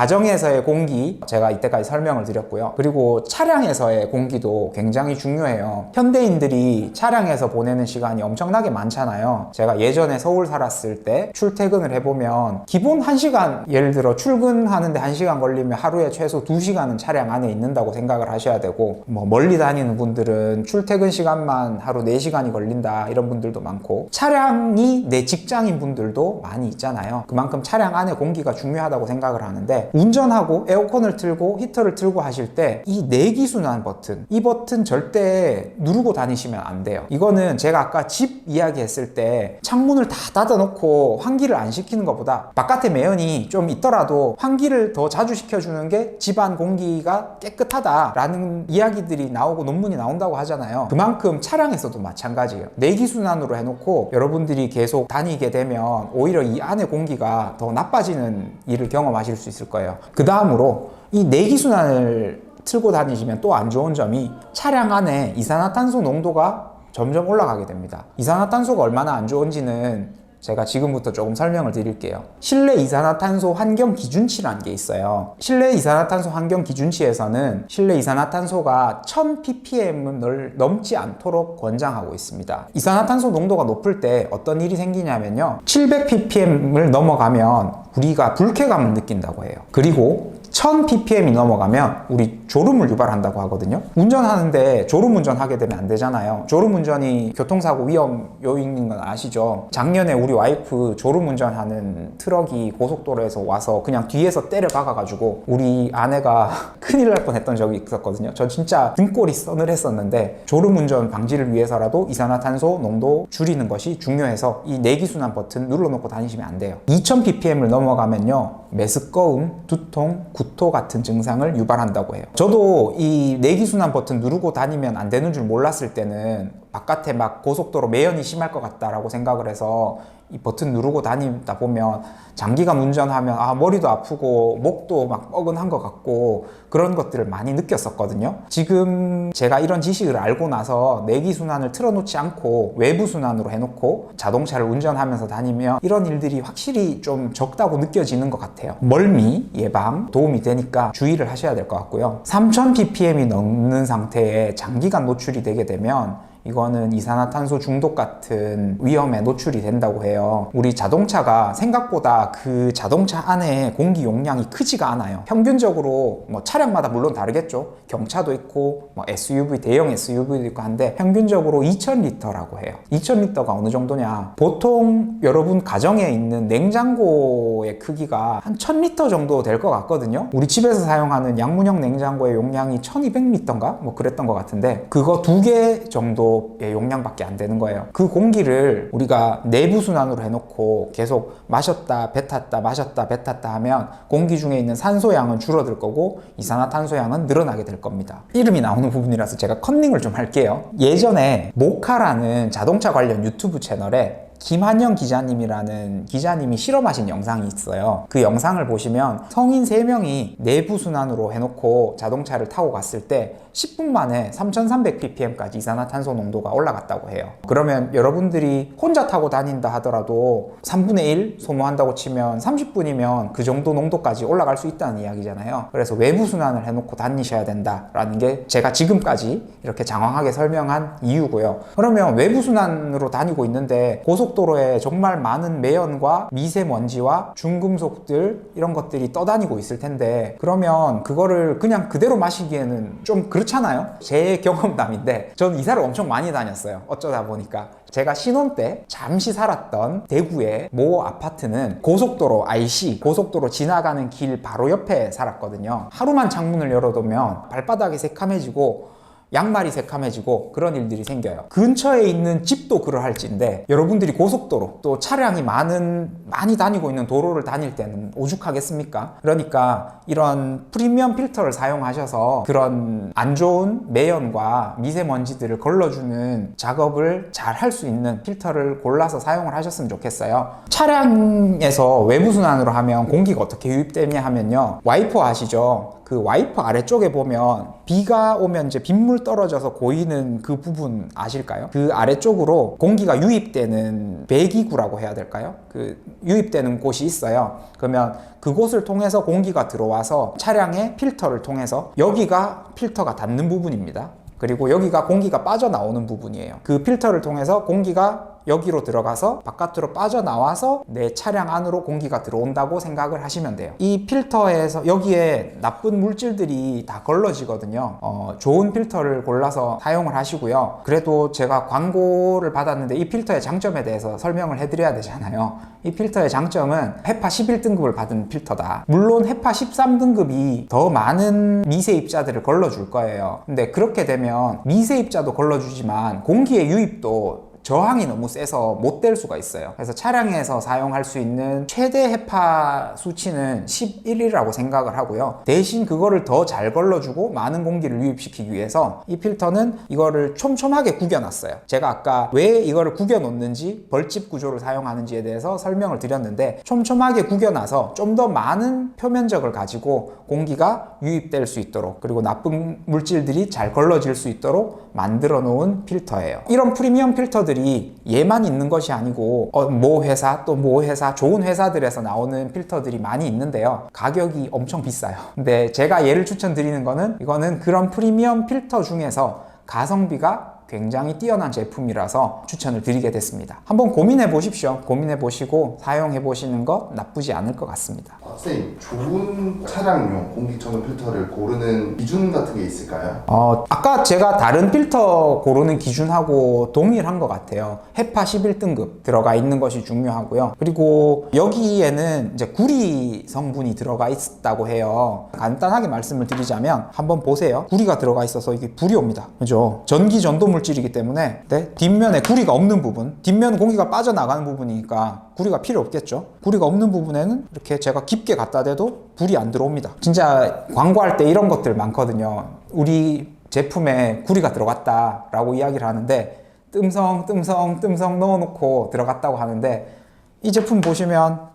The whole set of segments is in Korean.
가정에서의 공기 제가 이때까지 설명을 드렸고요. 그리고 차량에서의 공기도 굉장히 중요해요. 현대인들이 차량에서 보내는 시간이 엄청나게 많잖아요. 제가 예전에 서울 살았을 때 출퇴근을 해보면 기본 1시간 예를 들어 출근하는데 1시간 걸리면 하루에 최소 2시간은 차량 안에 있는다고 생각을 하셔야 되고 뭐 멀리 다니는 분들은 출퇴근 시간만 하루 4시간이 걸린다 이런 분들도 많고 차량이 내 직장인 분들도 많이 있잖아요. 그만큼 차량 안에 공기가 중요하다고 생각을 하는데 운전하고 에어컨을 틀고 히터를 틀고 하실 때 이 내기순환 버튼 이 버튼 절대 누르고 다니시면 안 돼요. 이거는 제가 아까 집 이야기 했을 때 창문을 다 닫아놓고 환기를 안 시키는 것보다 바깥에 매연이 좀 있더라도 환기를 더 자주 시켜주는 게 집안 공기가 깨끗하다라는 이야기들이 나오고 논문이 나온다고 하잖아요. 그만큼 차량에서도 마찬가지예요. 내기순환으로 해놓고 여러분들이 계속 다니게 되면 오히려 이 안에 공기가 더 나빠지는 일을 경험하실 수 있을 거예요. 그 다음으로 이 내기순환을 틀고 다니시면 또 안 좋은 점이 차량 안에 이산화탄소 농도가 점점 올라가게 됩니다. 이산화탄소가 얼마나 안 좋은지는 제가 지금부터 조금 설명을 드릴게요. 실내 이산화탄소 환경 기준치라는 게 있어요. 실내 이산화탄소 환경 기준치에서는 실내 이산화탄소가 1000ppm을 넘지 않도록 권장하고 있습니다. 이산화탄소 농도가 높을 때 어떤 일이 생기냐면요. 700ppm을 넘어가면 우리가 불쾌감을 느낀다고 해요. 그리고 1000ppm이 넘어가면 우리 졸음을 유발한다고 하거든요. 운전하는데 졸음 운전하게 되면 안 되잖아요. 졸음 운전이 교통사고 위험 요인인 건 아시죠? 작년에 우리 와이프 졸음 운전하는 트럭이 고속도로에서 와서 그냥 뒤에서 때려 박아가지고 우리 아내가 큰일 날 뻔했던 적이 있었거든요. 저 진짜 등골이 서늘했었는데 졸음 운전 방지를 위해서라도 이산화탄소 농도 줄이는 것이 중요해서 이 내기순환 버튼 눌러놓고 다니시면 안 돼요. 2000ppm을 넘어가면요 메스꺼움, 두통, 구토 같은 증상을 유발한다고 해요. 저도 이 내기순환 버튼 누르고 다니면 안 되는 줄 몰랐을 때는 바깥에 막 고속도로 매연이 심할 것 같다라고 생각을 해서 이 버튼 누르고 다니다 보면 장기간 운전하면 아 머리도 아프고 목도 막 뻐근한 것 같고 그런 것들을 많이 느꼈었거든요. 지금 제가 이런 지식을 알고 나서 내기 순환을 틀어놓지 않고 외부 순환으로 해놓고 자동차를 운전하면서 다니면 이런 일들이 확실히 좀 적다고 느껴지는 것 같아요. 멀미 예방 도움이 되니까 주의를 하셔야 될 것 같고요. 3000ppm이 넘는 상태에 장기간 노출이 되게 되면 이거는 이산화탄소 중독 같은 위험에 노출이 된다고 해요. 우리 자동차가 생각보다 그 자동차 안에 공기 용량이 크지가 않아요. 평균적으로 뭐 차량마다 물론 다르겠죠. 경차도 있고 뭐 SUV 대형 SUV도 있고 한데 평균적으로 2,000리터라고 해요. 2,000리터가 어느 정도냐? 보통 여러분 가정에 있는 냉장고의 크기가 한 1,000리터 정도 될 것 같거든요. 우리 집에서 사용하는 양문형 냉장고의 용량이 1,200리터인가? 뭐 그랬던 것 같은데 그거 두 개 정도 의 용량밖에 안 되는 거예요. 그 공기를 우리가 내부 순환으로 해놓고 계속 마셨다 뱉었다 마셨다 뱉었다 하면 공기 중에 있는 산소 양은 줄어들 거고 이산화탄소 양은 늘어나게 될 겁니다. 이름이 나오는 부분이라서 제가 컨닝을 좀 할게요. 예전에 모카라는 자동차 관련 유튜브 채널에 김한영 기자님이라는 기자님이 실험하신 영상이 있어요. 그 영상을 보시면 성인 3명이 내부 순환으로 해놓고 자동차를 타고 갔을 때 10분 만에 3300ppm까지 이산화탄소 농도가 올라갔다고 해요. 그러면 여러분들이 혼자 타고 다닌다 하더라도 3분의 1 소모한다고 치면 30분이면 그 정도 농도까지 올라갈 수 있다는 이야기잖아요. 그래서 외부 순환을 해놓고 다니셔야 된다라는 게 제가 지금까지 이렇게 장황하게 설명한 이유고요. 그러면 외부 순환으로 다니고 있는데 고속 도로에 정말 많은 매연과 미세먼지와 중금속들 이런 것들이 떠다니고 있을 텐데 그러면 그거를 그냥 그대로 마시기에는 좀 그렇잖아요. 제 경험담인데 전 이사를 엄청 많이 다녔어요. 어쩌다 보니까 제가 신혼 때 잠시 살았던 대구의 모 아파트는 고속도로 IC 고속도로 지나가는 길 바로 옆에 살았거든요. 하루만 창문을 열어두면 발바닥이 새카매지고 양말이 새카매지고 그런 일들이 생겨요. 근처에 있는 집도 그러할진데 여러분들이 고속도로 또 차량이 많은 많이 다니고 있는 도로를 다닐 때는 오죽하겠습니까? 그러니까 이런 프리미엄 필터를 사용하셔서 그런 안 좋은 매연과 미세먼지들을 걸러주는 작업을 잘 할 수 있는 필터를 골라서 사용을 하셨으면 좋겠어요. 차량에서 외부 순환으로 하면 공기가 어떻게 유입되냐 하면요. 와이퍼 아시죠? 그 와이퍼 아래쪽에 보면 비가 오면 이제 빗물 떨어져서 고이는 그 부분 아실까요? 그 아래쪽으로 공기가 유입되는 배기구라고 해야 될까요? 그 유입되는 곳이 있어요. 그러면 그곳을 통해서 공기가 들어와서 차량의 필터를 통해서 여기가 필터가 닿는 부분입니다. 그리고 여기가 공기가 빠져나오는 부분이에요. 그 필터를 통해서 공기가 여기로 들어가서 바깥으로 빠져나와서 내 차량 안으로 공기가 들어온다고 생각을 하시면 돼요. 이 필터에서 여기에 나쁜 물질들이 다 걸러지거든요. 어, 좋은 필터를 골라서 사용을 하시고요. 그래도 제가 광고를 받았는데 이 필터의 장점에 대해서 설명을 해드려야 되잖아요. 이 필터의 장점은 헤파 11등급을 받은 필터다. 물론 헤파 13등급이 더 많은 미세입자들을 걸러줄 거예요. 근데 그렇게 되면 미세입자도 걸러주지만 공기의 유입도 저항이 너무 세서 못 될 수가 있어요. 그래서 차량에서 사용할 수 있는 최대 해파 수치는 11이라고 생각을 하고요. 대신 그거를 더 잘 걸러주고 많은 공기를 유입시키기 위해서 이 필터는 이거를 촘촘하게 구겨놨어요. 제가 아까 왜 이거를 구겨 놓는지 벌집 구조를 사용하는지에 대해서 설명을 드렸는데 촘촘하게 구겨놔서 좀 더 많은 표면적을 가지고 공기가 유입될 수 있도록 그리고 나쁜 물질들이 잘 걸러질 수 있도록 만들어 놓은 필터예요. 이런 프리미엄 필터들 이 얘만 있는 것이 아니고 어, 모 회사 또 모 회사 좋은 회사들에서 나오는 필터들이 많이 있는데요. 가격이 엄청 비싸요. 근데 제가 예를 추천드리는 거는 이거는 그런 프리미엄 필터 중에서 가성비가 굉장히 뛰어난 제품이라서 추천을 드리게 됐습니다. 한번 고민해 보십시오. 고민해 보시고 사용해 보시는 거 나쁘지 않을 것 같습니다. 아, 선생님 좋은 차량용 공기청정 필터를 고르는 기준 같은 게 있을까요? 어, 아까 제가 다른 필터 고르는 기준하고 동일한 것 같아요. 헤파 11등급 들어가 있는 것이 중요하고요. 그리고 여기에는 이제 구리 성분이 들어가 있다고 해요. 간단하게 말씀을 드리자면 한번 보세요. 구리가 들어가 있어서 이게 불이 옵니다. 그죠? 전기 전도 물 질이기 때문에 네? 뒷면에 구리가 없는 부분, 뒷면 공기가 빠져나가는 부분이니까 구리가 필요 없겠죠. 구리가 없는 부분에는 이렇게 제가 깊게 갖다 대도 불이 안 들어옵니다. 진짜 광고할 때 이런 것들 많거든요. 우리 제품에 구리가 들어갔다 라고 이야기를 하는데 뜸성 뜸성 뜸성 넣어놓고 들어갔다고 하는데 이 제품 보시면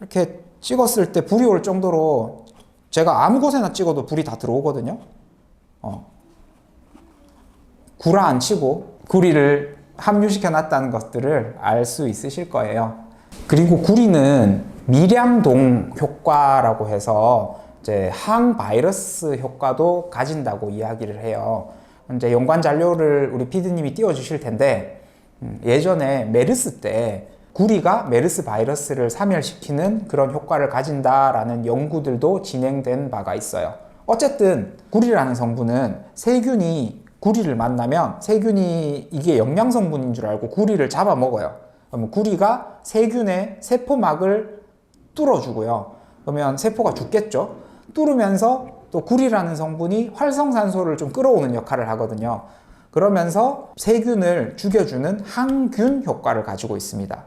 이렇게 찍었을 때 불이 올 정도로 제가 아무 곳에나 찍어도 불이 다 들어오거든요. 어. 구라 안 치고 구리를 함유시켜 놨다는 것들을 알 수 있으실 거예요. 그리고 구리는 미량동 효과라고 해서 이제 항바이러스 효과도 가진다고 이야기를 해요. 이제 연관 자료를 우리 피디님이 띄워주실 텐데 음, 예전에 메르스 때 구리가 메르스 바이러스를 사멸시키는 그런 효과를 가진다라는 연구들도 진행된 바가 있어요. 어쨌든 구리라는 성분은 세균이 구리를 만나면 세균이 이게 영양 성분인 줄 알고 구리를 잡아먹어요. 그러면 구리가 세균의 세포막을 뚫어주고요. 그러면 세포가 죽겠죠. 뚫으면서 또 구리라는 성분이 활성산소를 좀 끌어오는 역할을 하거든요. 그러면서 세균을 죽여주는 항균 효과를 가지고 있습니다.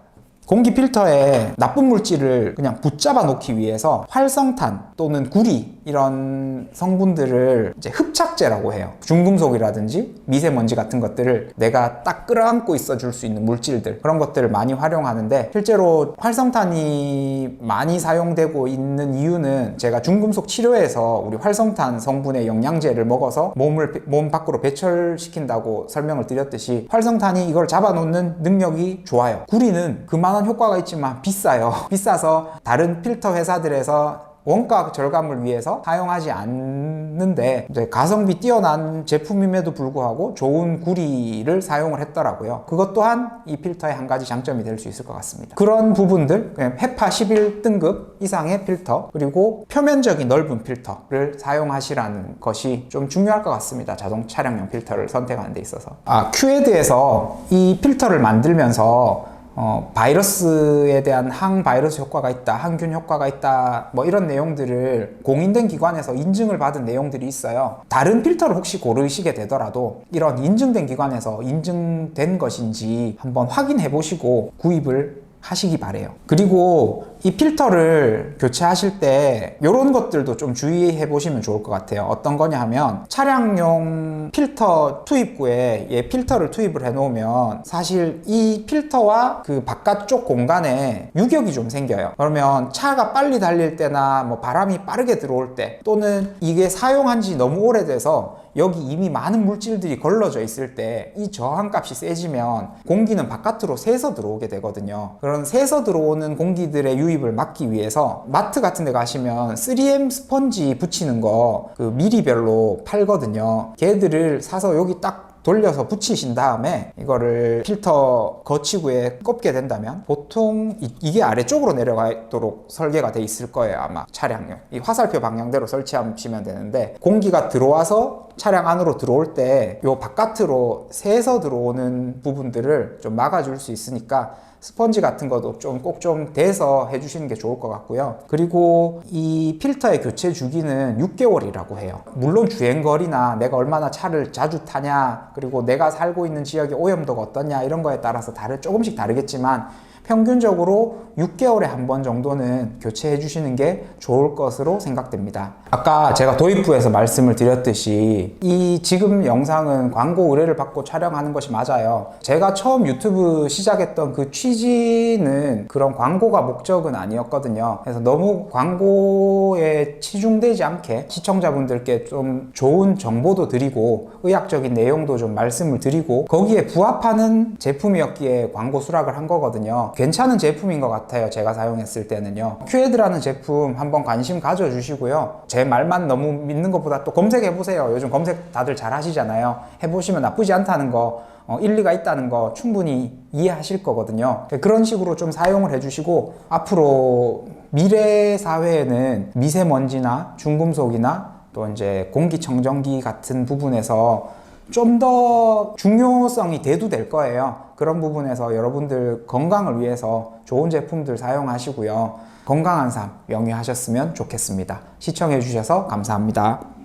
공기 필터에 나쁜 물질을 그냥 붙잡아 놓기 위해서 활성탄 또는 구리 이런 성분들을 이제 흡착제라고 해요. 중금속이라든지 미세먼지 같은 것들을 내가 딱 끌어안고 있어 줄 수 있는 물질들 그런 것들을 많이 활용하는데 실제로 활성탄이 많이 사용되고 있는 이유는 제가 중금속 치료에서 우리 활성탄 성분의 영양제를 먹어서 몸을 몸 밖으로 배출시킨다고 설명을 드렸듯이 활성탄이 이걸 잡아놓는 능력이 좋아요. 구리는 그만한 효과가 있지만 비싸요. 비싸서 다른 필터 회사들에서 원가 절감을 위해서 사용하지 않는데 이제 가성비 뛰어난 제품임에도 불구하고 좋은 구리를 사용을 했더라고요. 그것 또한 이 필터의 한 가지 장점이 될 수 있을 것 같습니다. 그런 부분들, 그냥 헤파 11등급 이상의 필터, 그리고 표면적인 넓은 필터를 사용하시라는 것이 좀 중요할 것 같습니다. 자동 차량용 필터를 선택하는 데 있어서. 아, 큐에드에서 이 필터를 만들면서 어, 바이러스에 대한 항바이러스 효과가 있다, 항균 효과가 있다, 뭐 이런 내용들을 공인된 기관에서 인증을 받은 내용들이 있어요. 다른 필터를 혹시 고르시게 되더라도 이런 인증된 기관에서 인증된 것인지 한번 확인해 보시고 구입을 하시기 바래요. 그리고 이 필터를 교체하실 때 이런 것들도 좀 주의해 보시면 좋을 것 같아요. 어떤 거냐 하면 차량용 필터 투입구에 얘 필터를 투입을 해 놓으면 사실 이 필터와 그 바깥쪽 공간에 유격이 좀 생겨요. 그러면 차가 빨리 달릴 때나 뭐 바람이 빠르게 들어올 때 또는 이게 사용한 지 너무 오래돼서 여기 이미 많은 물질들이 걸러져 있을 때 이 저항값이 세지면 공기는 바깥으로 새서 들어오게 되거든요. 그런 새서 들어오는 공기들의 유입을 막기 위해서 마트 같은 데 가시면 3M 스펀지 붙이는 거 그 미리별로 팔거든요. 걔들을 사서 여기 딱 돌려서 붙이신 다음에 이거를 필터 거치구에 꼽게 된다면 보통 이, 게 아래쪽으로 내려가도록 설계가 돼 있을 거예요 아마 차량용. 이 화살표 방향대로 설치하시면 되는데 공기가 들어와서 차량 안으로 들어올 때요 바깥으로 새서 들어오는 부분들을 좀 막아줄 수 있으니까 스펀지 같은 것도 좀 꼭 좀 대서 해주시는 게 좋을 것 같고요. 그리고 이 필터의 교체 주기는 6개월이라고 해요. 물론 주행 거리나 내가 얼마나 차를 자주 타냐, 그리고 내가 살고 있는 지역의 오염도가 어떠냐 이런 거에 따라서 다르 조금씩 다르겠지만 평균적으로 6개월에 한 번 정도는 교체해 주시는 게 좋을 것으로 생각됩니다. 아까 제가 도입부에서 말씀을 드렸듯이 이 지금 영상은 광고 의뢰를 받고 촬영하는 것이 맞아요. 제가 처음 유튜브 시작했던 그 취지는 그런 광고가 목적은 아니었거든요. 그래서 너무 광고에 치중되지 않게 시청자분들께 좀 좋은 정보도 드리고 의학적인 내용도 좀 말씀을 드리고 거기에 부합하는 제품이었기에 광고 수락을 한 거거든요. 괜찮은 제품인 것 같아요. 제가 사용했을 때는요. 큐에드라는 제품 한번 관심 가져주시고요. 제 말만 너무 믿는 것보다 또 검색해 보세요. 요즘 검색 다들 잘 하시잖아요. 해보시면 나쁘지 않다는 거, 어, 일리가 있다는 거 충분히 이해하실 거거든요. 그런 식으로 좀 사용을 해주시고, 앞으로 미래 사회에는 미세먼지나 중금속이나 또 이제 공기청정기 같은 부분에서 좀 더 중요성이 대두될 거예요. 그런 부분에서 여러분들 건강을 위해서 좋은 제품들 사용하시고요. 건강한 삶 영위하셨으면 좋겠습니다. 시청해 주셔서 감사합니다.